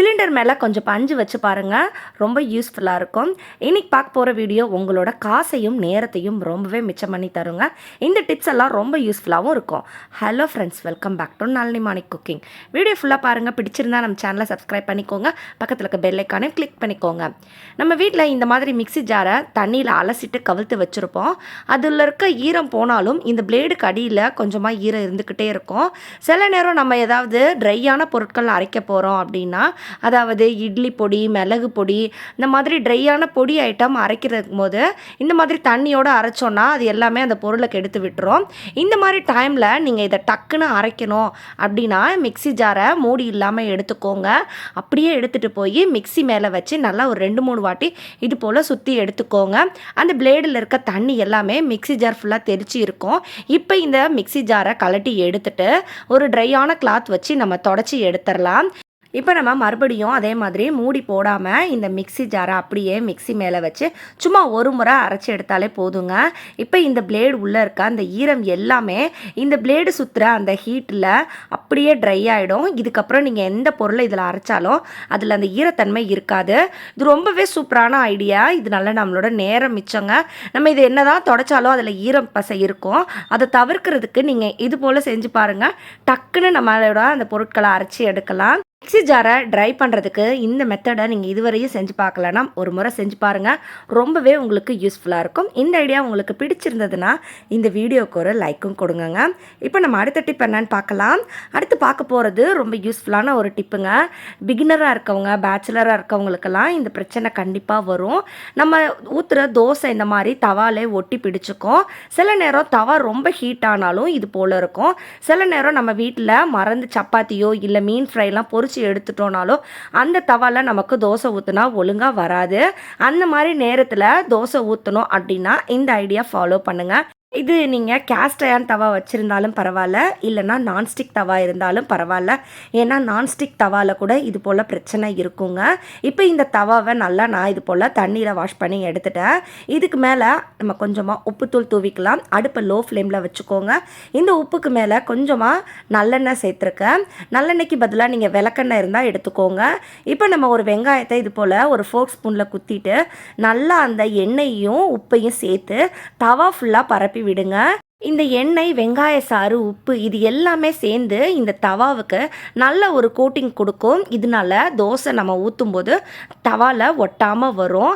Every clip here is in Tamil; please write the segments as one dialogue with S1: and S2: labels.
S1: சிலிண்டர் மேலே கொஞ்சம் பஞ்சு வச்சு பாருங்கள் ரொம்ப யூஸ்ஃபுல்லாக இருக்கும். இன்னைக்கு பார்க்க போகிற வீடியோ உங்களோட காசையும் நேரத்தையும் ரொம்பவே மிச்சம் பண்ணி தருங்க. இந்த டிப்ஸ் எல்லாம் ரொம்ப யூஸ்ஃபுல்லாகவும் இருக்கும். Hello friends welcome back to Nalini morning cooking video ஃபுல்லாக பாருங்கள் பிடிச்சிருந்தா நம்ம சேனலை சப்ஸ்கிரைப் பண்ணிக்கோங்க. பக்கத்தில் இருக்க பெல்லைக்கானே கிளிக் பண்ணிக்கோங்க. நம்ம வீட்டில் இந்த மாதிரி மிக்ஸி ஜாரை தண்ணியில் அலசிட்டு கவிழ்த்து வச்சுருப்போம். அதில் இருக்க ஈரம் போனாலும் இந்த பிளேடுக்கு அடியில் கொஞ்சமாக ஈரம் இருந்துக்கிட்டே இருக்கும். சில நேரம் நம்ம ஏதாவது ட்ரையான பொருட்கள் அரைக்க போகிறோம் அப்படின்னா அதாவது இட்லி பொடி மிளகு பொடி இந்த மாதிரி ட்ரையான பொடி ஐட்டம் அரைக்கிறதுக்கு போது இந்த மாதிரி தண்ணியோடு அரைச்சோன்னா அது எல்லாமே அந்த பொருளை கெடுத்து விட்டுரும். இந்த மாதிரி டைமில் நீங்கள் இதை டக்குன்னு அரைக்கணும் அப்படின்னா மிக்ஸி ஜாரை மூடி இல்லாமல் எடுத்துக்கோங்க. அப்படியே எடுத்துகிட்டு போய் மிக்ஸி மேலே வச்சு நல்லா ஒரு ரெண்டு மூணு வாட்டி இது போல் சுற்றி எடுத்துக்கோங்க. அந்த பிளேடில் இருக்க தண்ணி எல்லாமே மிக்ஸி ஜார் ஃபுல்லாக தெரிச்சு இருக்கும். இப்போ இந்த மிக்ஸி ஜாரை கலட்டி எடுத்துட்டு ஒரு ட்ரையான கிளாத் வச்சு நம்ம தொடச்சி எடுத்துடலாம். இப்போ நம்ம மறுபடியும் அதே மாதிரி மூடி போடாமல் இந்த மிக்ஸி ஜாரை அப்படியே மிக்ஸி மேலே வச்சு சும்மா ஒரு முறை அரைச்சி எடுத்தாலே போதுங்க. இப்போ இந்த பிளேடு உள்ளே இருக்க அந்த ஈரம் எல்லாமே இந்த பிளேடு சுற்றுற அந்த ஹீட்டில் அப்படியே ட்ரை ஆகிடும் இதுக்கப்புறம் நீங்கள் எந்த பொருளை இதில் அரைச்சாலும் அதில் அந்த ஈரத்தன்மை இருக்காது. இது ரொம்பவே சூப்பரான ஐடியா இது நம்மளோட நேரம் மிச்சங்க. நம்ம இது என்ன தான் தொடச்சாலும் அதில் ஈரம் பசை இருக்கும். அதை தவிர்க்கிறதுக்கு நீங்கள் இது போல் செஞ்சு பாருங்கள் டக்குன்னு நம்மளோட அந்த பொருட்களை அரைச்சி எடுக்கலாம். மிக்ஸி ஜாரை ட்ரை பண்ணுறதுக்கு இந்த மெத்தடை நீங்கள் இதுவரையும் செஞ்சு பார்க்கலன்னா ஒரு முறை செஞ்சு பாருங்கள் ரொம்பவே உங்களுக்கு யூஸ்ஃபுல்லாக இருக்கும். இந்த ஐடியா உங்களுக்கு பிடிச்சிருந்ததுன்னா இந்த வீடியோக்கு ஒரு லைக்கும் கொடுங்கங்க. இப்போ நம்ம அடுத்த டிப் என்னன்னு பார்க்கலாம். அடுத்து பார்க்க போகிறது ரொம்ப யூஸ்ஃபுல்லான ஒரு டிப்புங்க பிகினராக இருக்கவங்க பேச்சுலராக இருக்கவங்களுக்கெல்லாம் இந்த பிரச்சனை கண்டிப்பாக வரும். நம்ம ஊற்றுற தோசை இந்த மாதிரி தவாலே ஒட்டி பிடிச்சிக்கும். சில நேரம் தவா ரொம்ப ஹீட் ஆனாலும் இது போல் இருக்கும். சில நேரம் நம்ம வீட்டில் மறந்து சப்பாத்தியோ இல்லை மீன் ஃப்ரைலாம் அரைச்சி எடுத்துட்டோனாலும் அந்த தவால நமக்கு தோசை ஊற்றுனா ஒழுங்காக வராது. அந்த மாதிரி நேரத்தில் தோசை ஊற்றணும் அப்படின்னா இந்த ஐடியா ஃபாலோ பண்ணுங்கள் இது நீங்கள் கேஸ்ட் அயன் தவா வச்சுருந்தாலும் பரவாயில்ல இல்லைனா நான்ஸ்டிக் தவா இருந்தாலும் பரவாயில்ல. ஏன்னா நான்ஸ்டிக் தவாவில் கூட இது போல் பிரச்சனை இருக்குங்க. இப்போ இந்த தவாவை நல்லா நான் இது போல் தண்ணீரை வாஷ் பண்ணி எடுத்துட்டேன். இதுக்கு மேலே நம்ம கொஞ்சமாக உப்புத்தூள் தூவிக்கலாம். அடுப்பை லோ ஃப்ளேமில் வச்சுக்கோங்க. இந்த உப்புக்கு மேலே கொஞ்சமாக நல்லெண்ணெய் சேர்த்துருக்கேன். நல்லெண்ணெய்க்கு பதிலாக நீங்கள் விளக்கெண்ணெய் இருந்தால் எடுத்துக்கோங்க. இப்போ நம்ம ஒரு வெங்காயத்தை இது போல் ஒரு ஃபோக் ஸ்பூனில் குத்திட்டு நல்லா அந்த எண்ணெயையும் உப்பையும் சேர்த்து தவா ஃபுல்லாக பரப்பி விடுங்க. இந்த எண்ணெய் வெங்காய சாறு உப்பு இது எல்லாமே சேர்ந்து இந்த தவாவுக்கு நல்ல ஒரு கோட்டிங் கொடுக்கும். இதனால தோசை நம்ம ஊற்றும்போது தவாவில் ஒட்டாமல் வரும்.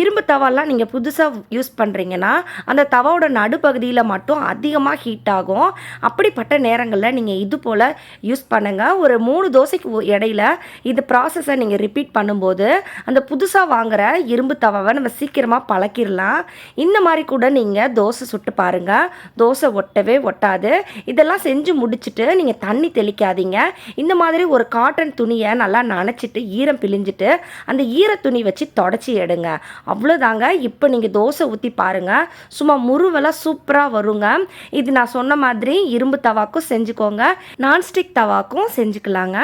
S1: இரும்பு தவாலாம் நீங்கள் புதுசாக யூஸ் பண்ணுறீங்கன்னா அந்த தவாவோட நடுப்பகுதியில் மட்டும் அதிகமாக ஹீட் ஆகும். அப்படிப்பட்ட நேரங்களில் நீங்கள் இது போல் யூஸ் பண்ணுங்கள் ஒரு மூணு தோசைக்கு இடையில இந்த ப்ராசஸை நீங்கள் ரிப்பீட் பண்ணும்போது அந்த புதுசாக வாங்குகிற இரும்பு தவாவை நம்ம சீக்கிரமாக பழக்கிடலாம். இந்த மாதிரி கூட நீங்கள் தோசை சுட்டு பாருங்கள் தோசை ஒட்டவே ஒட்டாது. இதெல்லாம் செஞ்சு முடிச்சுட்டு நீங்கள் தண்ணி தெளிக்காதீங்க. இந்த மாதிரி ஒரு காட்டன் துணியை நல்லா நனைச்சிட்டு ஈரம் பிழிஞ்சிட்டு அந்த ஈர துணி வச்சு தொடச்சி எடுங்க. அவ்வளோதாங்க. இப்போ நீங்கள் தோசை ஊற்றி பாருங்கள் சும்மா முருவெல்லாம் சூப்பராக வருங்க. இது நான் சொன்ன மாதிரி இரும்பு தவாக்கும் செஞ்சுக்கோங்க. நான்ஸ்டிக் தவாக்கும் செஞ்சுக்கலாங்க.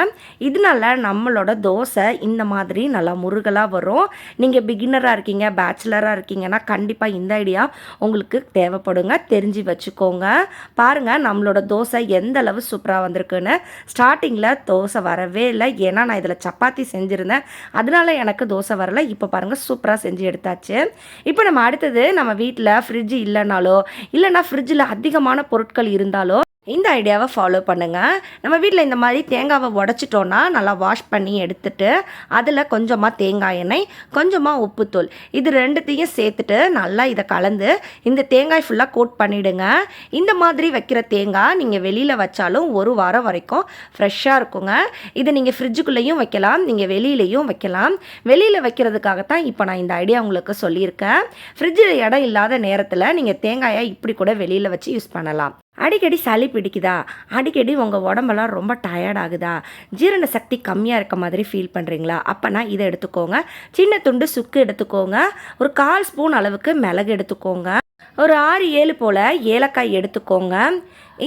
S1: இதனால நம்மளோட தோசை இந்த மாதிரி நல்லா முருகலாக வரும். நீங்கள் பிகினராக இருக்கீங்க பேச்சுலராக இருக்கீங்கன்னா கண்டிப்பாக இந்த ஐடியா உங்களுக்கு தேவைப்படுங்க. தெரிஞ்சு வச்சுக்கோங்க. பாருங்கள் நம்மளோட தோசை எந்த அளவு சூப்பராக வந்திருக்குன்னு. ஸ்டார்டிங்கில் தோசை வரவே இல்லை. ஏன்னா நான் இதில் சப்பாத்தி செஞ்சுருந்தேன். அதனால எனக்கு தோசை வரல. இப்போ பாருங்கள் சூப்பராக செஞ்சு எடுத்தாச்சு. இப்போ நம்ம அடுத்தது நம்ம வீட்டில் ஃப்ரிட்ஜ் இல்லைனாலோ இல்லைன்னா ஃப்ரிட்ஜில் அதிகமான பொருட்கள் இருந்தாலோ இந்த ஐடியாவை ஃபாலோ பண்ணுங்கள் நம்ம வீட்டில் இந்த மாதிரி தேங்காவை உடச்சிட்டோன்னா நல்லா வாஷ் பண்ணி எடுத்துட்டு அதில் கொஞ்சமாக தேங்காய் எண்ணெய் கொஞ்சமாக உப்புத்தூள். இது ரெண்டுத்தையும் சேர்த்துட்டு நல்லா இதை கலந்து இந்த தேங்காய் ஃபுல்லாக கோட் பண்ணிவிடுங்க இந்த மாதிரி வைக்கிற தேங்காய் நீங்கள் வெளியில் வச்சாலும் ஒரு வாரம் வரைக்கும் ஃப்ரெஷ்ஷாக இருக்குங்க. இதை நீங்கள் ஃப்ரிட்ஜுக்குள்ளேயும் வைக்கலாம் நீங்கள் வெளியிலையும் வைக்கலாம். வெளியில் வைக்கிறதுக்காகத்தான் இப்போ நான் இந்த ஐடியா உங்களுக்கு சொல்லியிருக்கேன். ஃப்ரிட்ஜில் இடம் இல்லாத நேரத்தில் நீங்கள் தேங்காயை இப்படி கூட வெளியில் வச்சு யூஸ் பண்ணலாம். அடிக்கடி சளி பிடிக்குதா? அடிக்கடி உங்கள் உடம்பெல்லாம் ரொம்ப டயர்ட் ஆகுதா? ஜீரண சக்தி கம்மியாக இருக்க மாதிரி ஃபீல் பண்ணுறீங்களா அப்போனா இதை எடுத்துக்கோங்க. சின்ன துண்டு சுக்கு எடுத்துக்கோங்க. ஒரு கால் ஸ்பூன் அளவுக்கு மிளகு எடுத்துக்கோங்க. ஒரு ஆறு ஏழு போல் ஏலக்காய் எடுத்துக்கோங்க.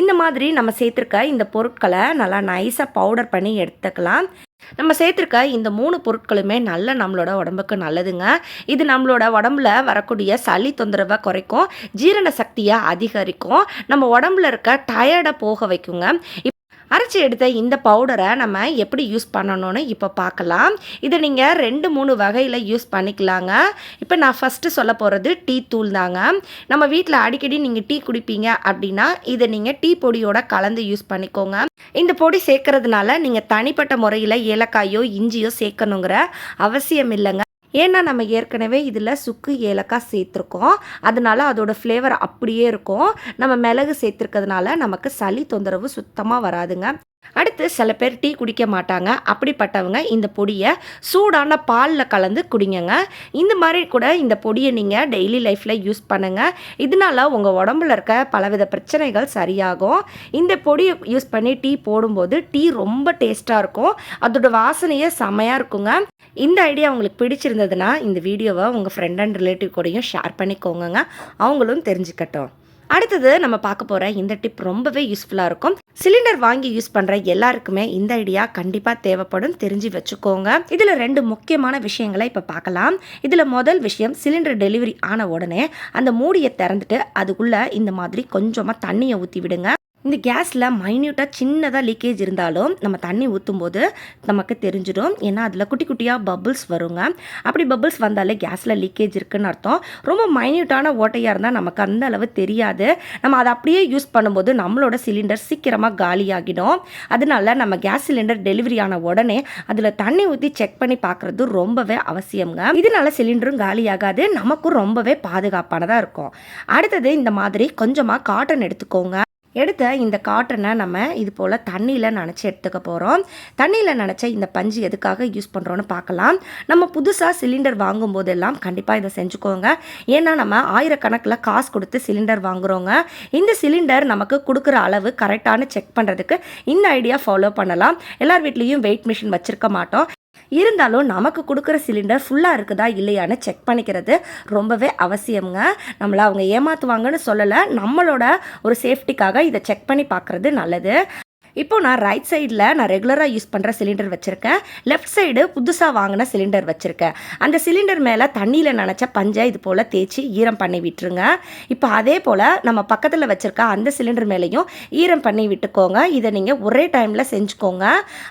S1: இந்த மாதிரி நம்ம சேர்த்துருக்க இந்த பொருட்களை நல்லா நைஸாக பவுடர் பண்ணி எடுத்துக்கலாம். நம்ம சேர்த்துருக்க இந்த மூணு பொருட்களுமே நல்ல நம்மளோட உடம்புக்கு நல்லதுங்க. இது நம்மளோட உடம்புல வரக்கூடிய சளி தொந்தரவை குறைக்கும் ஜீரண சக்தியை அதிகரிக்கும். நம்ம உடம்புல இருக்க டயர்டை போக வைக்குங்க. அரைச்சி எடுத்த இந்த பவுடரை நம்ம எப்படி யூஸ் பண்ணணும்னு இப்போ பார்க்கலாம். இதை நீங்கள் ரெண்டு மூணு வகையில் யூஸ் பண்ணிக்கலாங்க. இப்போ நான் ஃபஸ்ட்டு சொல்ல போகிறது டீ தூள் தாங்க. நம்ம வீட்டில் அடிக்கடி நீங்கள் டீ குடிப்பீங்க அப்படின்னா இதை நீங்கள் டீ பொடியோட கலந்து யூஸ் பண்ணிக்கோங்க. இந்த பொடி சேர்க்கறதுனால நீங்கள் தனிப்பட்ட முறையில் ஏலக்காயோ இஞ்சியோ சேர்க்கணுங்கிற அவசியம் இல்லைங்க. ஏன்னா நம்ம ஏற்கனவே இதில் சுக்கு ஏலக்காய் சேர்த்துருக்கோம். அதனால அதோடய ஃப்ளேவர் அப்படியே இருக்கும். நம்ம மிளகு சேர்த்துருக்கிறதுனால நமக்கு சளி தொந்தரவு சுத்தமாக வராதுங்க. அடுத்து சில பேர் டீ குடிக்க மாட்டாங்க. அப்படிப்பட்டவங்க இந்த பொடியை சூடான பாலில் கலந்து குடிங்கங்க. இந்த மாதிரி கூட இந்த பொடியை நீங்கள் டெய்லி லைஃப்பில் யூஸ் பண்ணுங்கள் இதனால உங்கள் உடம்புல இருக்க பலவித பிரச்சனைகள் சரியாகும். இந்த பொடியை யூஸ் பண்ணி டீ போடும்போது டீ ரொம்ப டேஸ்ட்டாக இருக்கும். அதோட வாசனையே செமையாக இருக்குங்க. இந்த ஐடியா உங்களுக்கு பிடிச்சிருந்ததுன்னா இந்த வீடியோவை உங்கள் ஃப்ரெண்ட் அண்ட் ரிலேட்டிவ் கூடயும் ஷேர் பண்ணிக்கோங்க அவங்களும் தெரிஞ்சுக்கட்டும். அடுத்தது நம்ம பார்க்க போகிற இந்த டிப் ரொம்பவே யூஸ்ஃபுல்லாக இருக்கும். சிலிண்டர் வாங்கி யூஸ் பண்ணுற எல்லாருக்குமே இந்த ஐடியா கண்டிப்பாக தேவைப்படும். தெரிஞ்சு வச்சுக்கோங்க. இதில் ரெண்டு முக்கியமான விஷயங்களை இப்போ பார்க்கலாம். இதில் முதல் விஷயம் சிலிண்டர் டெலிவரி ஆன உடனே அந்த மூடியை திறந்துட்டு அதுக்குள்ளே இந்த மாதிரி கொஞ்சமாக தண்ணியை ஊற்றி விடுங்க இந்த கேஸில் மைன்யூட்டாக சின்னதாக லீக்கேஜ் இருந்தாலும் நம்ம தண்ணி ஊற்றும் போது நமக்கு தெரிஞ்சிடும். ஏன்னா அதில் குட்டி குட்டியாக பபுள்ஸ் வருங்க. அப்படி பபுள்ஸ் வந்தாலே கேஸில் லீக்கேஜ் இருக்குன்னு அர்த்தம். ரொம்ப மைன்யூட்டான ஓட்டையாக இருந்தால் நமக்கு அந்த அளவு தெரியாது. நம்ம அதை அப்படியே யூஸ் பண்ணும்போது நம்மளோட சிலிண்டர் சீக்கிரமாக காலியாகிடும். அதனால நம்ம கேஸ் சிலிண்டர் டெலிவரி ஆன உடனே அதில் தண்ணி ஊற்றி செக் பண்ணி பார்க்குறது ரொம்பவே அவசியங்க இதனால சிலிண்டரும் காலியாகாது. நமக்கும் ரொம்பவே பாதுகாப்பானதாக இருக்கும். அடுத்தது இந்த மாதிரி கொஞ்சமாக காட்டன் எடுத்துக்கோங்க. எடுத்த இந்த காட்டனை நம்ம இது போல் தண்ணியில் நினச்சி எடுத்துக்க போகிறோம் தண்ணியில் நினச்ச இந்த பஞ்சு எதுக்காக யூஸ் பண்ணுறோன்னு பார்க்கலாம். நம்ம புதுசாக சிலிண்டர் வாங்கும் போதெல்லாம் கண்டிப்பாக இதை செஞ்சுக்கோங்க. ஏன்னா நம்ம ஆயிரக்கணக்கில் காசு கொடுத்து சிலிண்டர் வாங்குகிறோங்க இந்த சிலிண்டர் நமக்கு கொடுக்குற அளவு கரெக்டான செக் பண்ணுறதுக்கு இந்த ஐடியா ஃபாலோ பண்ணலாம். எல்லார் வீட்லேயும் வெயிட் மிஷின் வச்சுருக்க மாட்டோம். இருந்தாலும் நமக்கு கொடுக்குற சிலிண்டர் ஃபுல்லாக இருக்குதா இல்லையான்னு செக் பண்ணிக்கிறது ரொம்பவே அவசியம்ங்க. நம்மளை அவங்க ஏமாற்றுவாங்கன்னு சொல்லலை நம்மளோட ஒரு சேஃப்டிக்காக இதை செக் பண்ணி பார்க்குறது நல்லது. இப்போ நான் ரைட் சைடில் நான் ரெகுலராக யூஸ் பண்ணுற சிலிண்டர் வச்சுருக்கேன். லெஃப்ட் சைடு புதுசாக வாங்கின சிலிண்டர் வச்சுருக்கேன். அந்த சிலிண்டர் மேலே தண்ணியில் நினச்ச பஞ்சை இது போல் தேய்ச்சி ஈரம் பண்ணி விட்டுருங்க. இப்போ அதே போல் நம்ம பக்கத்தில் வச்சுருக்க அந்த சிலிண்டர் மேலேயும் ஈரம் பண்ணி விட்டுக்கோங்க. இதை நீங்கள் ஒரே டைமில் செஞ்சுக்கோங்க.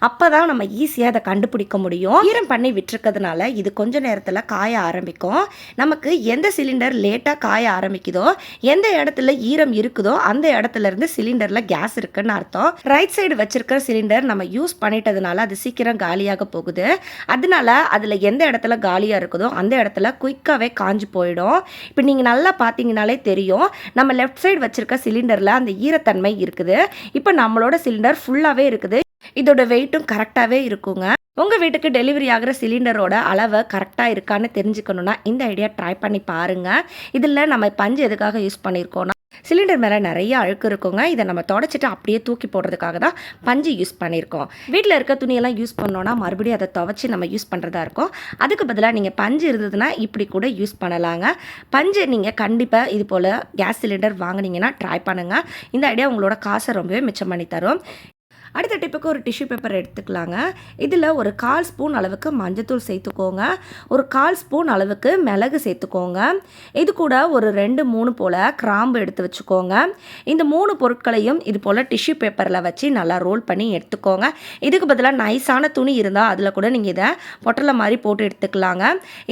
S1: அப்போ தான் நம்ம ஈஸியாக அதை கண்டுபிடிக்க முடியும். ஈரம் பண்ணி விட்டுருக்கிறதுனால இது கொஞ்ச நேரத்தில் காய ஆரம்பிக்கும். நமக்கு எந்த சிலிண்டர் லேட்டாக காய ஆரம்பிக்குதோ எந்த இடத்துல ஈரம் இருக்குதோ அந்த இடத்துல இருந்து சிலிண்டரில் கேஸ் இருக்குன்னு அர்த்தம். ரைட் ரைட் சைடு வச்சுருக்க சிலிண்டர் நம்ம யூஸ் பண்ணிட்டதுனால அது சீக்கிரம் காலியாக போகுது. அதனால அதில் எந்த இடத்துல காலியாக இருக்குதோ அந்த இடத்துல குயிக்காகவே காஞ்சி போயிடும். இப்போ நீங்கள் நல்லா பார்த்தீங்கனாலே தெரியும். நம்ம லெஃப்ட் சைடு வச்சுருக்க சிலிண்டரில் அந்த ஈரத்தன்மை இருக்குது. இப்போ நம்மளோட சிலிண்டர் ஃபுல்லாகவே இருக்குது. இதோட வெயிட்டும் கரெக்டாகவே இருக்குங்க. உங்கள் வீட்டுக்கு டெலிவரி ஆகிற சிலிண்டரோட அளவை கரெக்டாக இருக்கான்னு தெரிஞ்சுக்கணுன்னா இந்த ஐடியா ட்ரை பண்ணி பாருங்கள் இதில் நம்ம பஞ்சு எதுக்காக யூஸ் பண்ணியிருக்கோன்னா சிலிண்டர் மேலே நிறைய அழுக்கு இருக்குங்க. இதை நம்ம தொடச்சிட்டு அப்படியே தூக்கி போடுறதுக்காக தான் பஞ்சு யூஸ் பண்ணியிருக்கோம் வீட்டில் இருக்க துணியெல்லாம் யூஸ் பண்ணோன்னா மறுபடியும் அதை துவச்சி நம்ம யூஸ் பண்ணுறதா இருக்கும். அதுக்கு பதிலாக நீங்கள் பஞ்சு இருந்ததுன்னா இப்படி கூட யூஸ் பண்ணலாங்க. பஞ்சு நீங்கள் கண்டிப்பாக இது போல் கேஸ் சிலிண்டர் வாங்கினீங்கன்னா ட்ரை பண்ணுங்கள் இந்த ஐடியா உங்களோட காசை ரொம்பவே மிச்சம் பண்ணி தரும். அடுத்த டிப்புக்கு ஒரு டிஷ்யூ பேப்பர் எடுத்துக்கலாங்க. இதில் ஒரு கால் ஸ்பூன் அளவுக்கு மஞ்சத்தூள் சேர்த்துக்கோங்க. ஒரு கால் ஸ்பூன் அளவுக்கு மிளகு சேர்த்துக்கோங்க. இது கூட ஒரு ரெண்டு மூணு போல் கிராம்பு எடுத்து வச்சுக்கோங்க. இந்த மூணு பொருட்களையும் இது போல் டிஷ்யூ பேப்பரில் வச்சு நல்லா ரோல் பண்ணி எடுத்துக்கோங்க. இதுக்கு பதிலாக நைஸான துணி இருந்தால் அதில் கூட நீங்கள் இதை பொட்டலை மாதிரி போட்டு எடுத்துக்கலாங்க.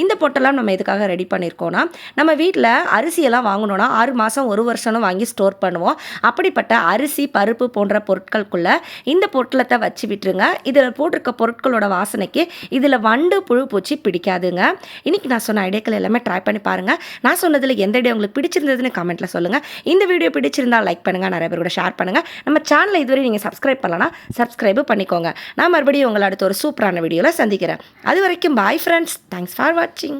S1: இந்த பொட்டெல்லாம் நம்ம எதுக்காக ரெடி பண்ணியிருக்கோன்னா நம்ம வீட்டில் அரிசியெல்லாம் வாங்கணுன்னா ஆறு மாதம் ஒரு வருஷம்னு வாங்கி ஸ்டோர் பண்ணுவோம். அப்படிப்பட்ட அரிசி பருப்பு போன்ற பொருட்களுக்குள்ளே இந்த பொட்டலத்தை வச்சு விட்டுருங்க. இதில் போட்டிருக்க பொருட்களோட வாசனைக்கு இதில் வண்டு புழு பூச்சி பிடிக்காதுங்க. இன்றைக்கி நான் சொன்ன ஐடியாக்கள் எல்லாமே ட்ரை பண்ணி பாருங்கள் நான் சொன்னதில் எந்த ஐடியா உங்களுக்கு பிடிச்சிருந்ததுன்னு கமெண்ட்டில் சொல்லுங்கள் இந்த வீடியோ பிடிச்சிருந்தால் லைக் பண்ணுங்கள் நிறைய பேரோட ஷேர் பண்ணுங்கள் நம்ம சேனலை இதுவரை நீங்கள் சப்ஸ்கிரைப் பண்ணலன்னா சப்ஸ்கிரைபு பண்ணிக்கோங்க. நான் மறுபடியும் உங்களை அடுத்த ஒரு சூப்பரான வீடியோவில் சந்திக்கிறேன். அது வரைக்கும் பாய் ஃப்ரெண்ட்ஸ் தேங்க்ஸ் ஃபார் வாட்சிங்